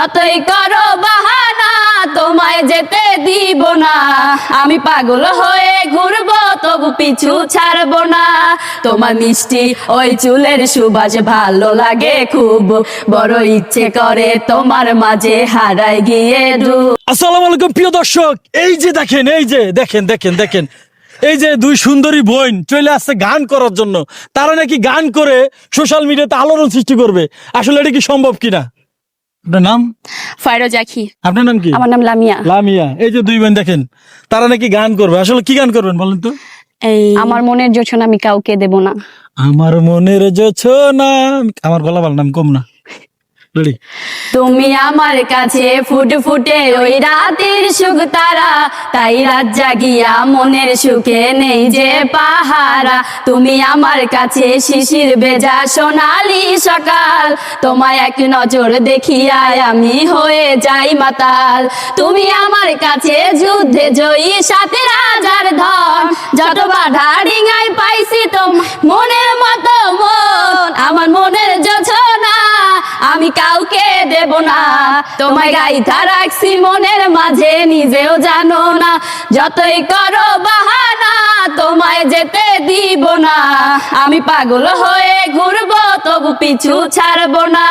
যতই করো বাহানা, তোমায় যেতে দিব না। আমি পাগল হয়ে ঘুরবো, তবু পিছু ছাড়বো না। তোমার মিষ্টি ওই চুলের সুবাস ভালো লাগে খুব। বড় ইচ্ছে করে তোমার মাঝে হারাই গিয়ে ডুব আসসালামু আলাইকুম, প্রিয় দর্শক। এই যে দেখেন, এই যে দেখেন দেখেন দেখেন। এই যে দুই সুন্দরী বোন চলে আসছে গান করার জন্য। তারা নাকি গান করে সোশ্যাল মিডিয়াতে আলোড়ন সৃষ্টি করবে। আসলে এটা কি সম্ভব কিনা? আপনার নাম? ফাইরোজ আখি আপনার নাম কি? আমার নাম লামিয়া। লামিয়া এই যে দুই বোন দেখেন তারা নাকি গান করবে? আসলে কি গান করবেন বলেন তো? এই আমার মনের জোছনা আমি কাউকে দেব না। আমার মনের জোছনা আমার গলা বল নাম কম না। রেডি? তুমি আমার কাছে ফুট ফুটে ওই রাতের সুখ তারা। তাই রাত জাগিয়া মনের সুখে নেই যে পাহারা। তুমি আমার কাছে শিশির ভেজা সোনালি সকাল। তোমায় এক নজর দেখিয়ায় আমি হয়ে যাই মাতাল। তুমি আমার কাছে যুদ্ধে জয়ী সাথে রাজার ধন। যত বাধা ডিঙাই পাইছি তোম মনের দেব না। তোমায় গাইথা রাখছি মনের মাঝে, নিজেও জানো না। যতই করো বাহানা, তোমায় যেতে দিব না। আমি পাগল হয়ে ঘুরবো, তবু পিছু ছাড়বো না।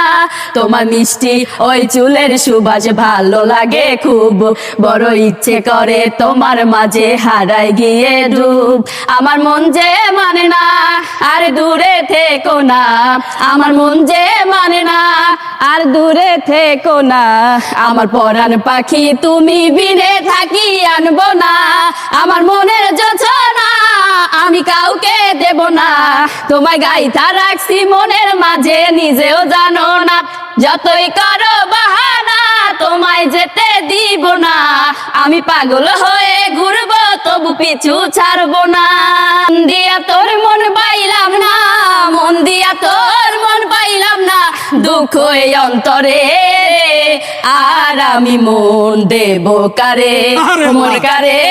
তোমার মিষ্টি ওই চুলের সুবাস ভালো লাগে খুব। বড় ইচ্ছে করে তোমার মাঝে হারাই গিয়ে ডুব। আমার মন যে মানে না, আর দূরে থেকো না। আমার মন যে মানে না আর দূরে থেকো না। আমার পরাণ পাখি, তুমি বিনে থাকি আনব না। আমার মনের যোছনা আমি কাউকে দেব না। তোমায় গাইতা রাখছি মনের মাঝে, নিজেও জানো না। যতই করো বাহানা, তোমায় যেতে দিব না। আমি পাগল হয়ে ঘুরবো, তবু পিছু ছাড়বো না। দিয়া তোর মন পাইলাম না, মন দিয়া তোর মন পাইলাম না দুঃখ অন্তরে। আর আমি মন দেব কারে? মন কারে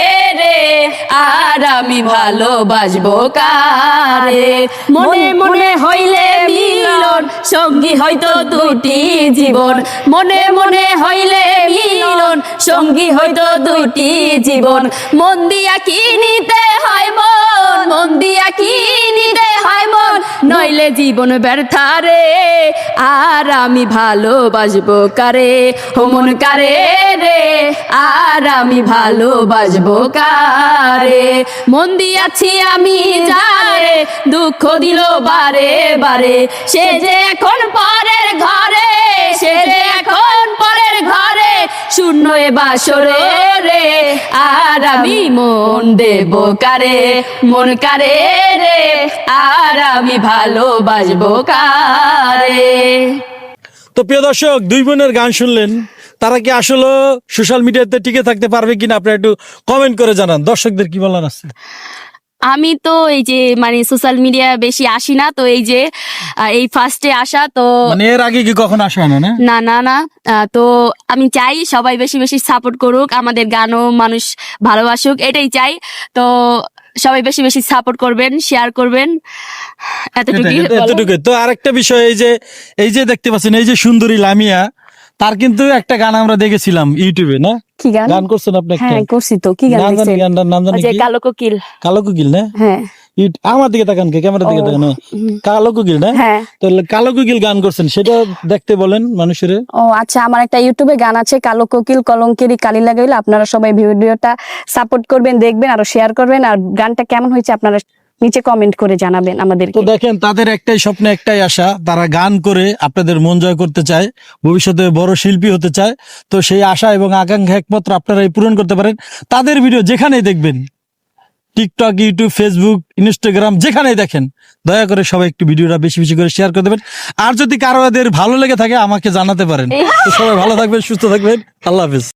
রে? আর আমি ভালোবাসবো কারে? মনে মনে হইলে মিলন সঙ্গী হয়তো দুটি জীবন। মনে মনে হইলে মিলন সঙ্গী হয়তো দুটি জীবন। মন দিয়া কি নিতে হয় মন? মন দিয়া কি নিতে হয় মন? নইলে জীবন ব্যর্থারে আর আমি ভালোবাসবো কারে? হোমন কারে রে? আর আমি ভালোবাসবো কারে? মন দিয়াছি আমি যারে, দুঃখ দিল বারে বারে। সে যে এখন পরের ঘরে বাসরে রে, আর আমি মন দেব কারে? মন কারে রে, আর আমি ভালোবাসবো কারে? তো প্রিয় দর্শক, দুই বোনের গান শুনলেন। তারা কি আসলে সোশ্যাল মিডিয়াতে টিকে থাকতে পারবে কিনা আপনি একটু কমেন্ট করে জানান। দর্শকদের কি বলার আছে? আমি তো এই যে মানে সোশ্যাল মিডিয়া বেশি আসি না তো এই যে আহ, এই ফার্স্টে আসা তো মানে এর আগে কি কখনো আসে না না না না না আহ, তো আমি চাই সবাই বেশি বেশি সাপোর্ট করুক আমাদের গানও মানুষ ভালোবাসুক এটাই চাই তো সবাই বেশি বেশি সাপোর্ট করবেন শেয়ার করবেন এতটুকুই এটাই, বলো। এতটুকু তো আরেকটা বিষয় এই যে এই যে দেখতে পাচ্ছেন এই যে সুন্দরী লামিয়া তার কিন্তু একটা গান আমরা দেখেছিলাম ইউটিউবে না? কি গান? গান করছেন আপনি একটা? হ্যাঁ করছি তো। কি গান জানি গানটার নাম কি? কালো কোকিল। কালো কুকিল না? হ্যাঁ। আমার দিকে তাকান কে ক্যামেরার দিকে তাকান। কালো কুকিল না? হ্যাঁ। তো কালো কুকিল গান করছেন সেটা দেখতে বলেন মানুষের। ও আচ্ছা আমার একটা ইউটিউবে গান আছে কালো কোকিল কলঙ্কেরি কালি লাগাইলে। আপনারা সবাই ভিডিওটা সাপোর্ট করবেন দেখবেন আর শেয়ার করবেন। আর গানটা কেমন হয়েছে আপনারা নিচে কমেন্ট করে জানাবেন আমাদেরকে। তো দেখেন, তাদের একটাই স্বপ্ন, একটাই আশা। তারা গান করে আপনাদের মন জয় করতে চায়, ভবিষ্যতে বড় শিল্পী হতে চায়। তো সেই আশা এবং আকাঙ্ক্ষা, একমাত্র আপনারা এই পূরণ করতে পারেন। তাদের ভিডিও যেখানেই দেখবেন টিকটক ইউটিউব ফেসবুক ইনস্টাগ্রাম যেখানেই দেখেন, দয়া করে সবাই একটু ভিডিওটা বেশি বেশি করে শেয়ার করে দেবেন। আর যদি কারও এদের ভালো লেগে থাকে, আমাকে জানাতে পারেন। সবাই ভালো থাকবেন, সুস্থ থাকবেন। আল্লাহ হাফিজ।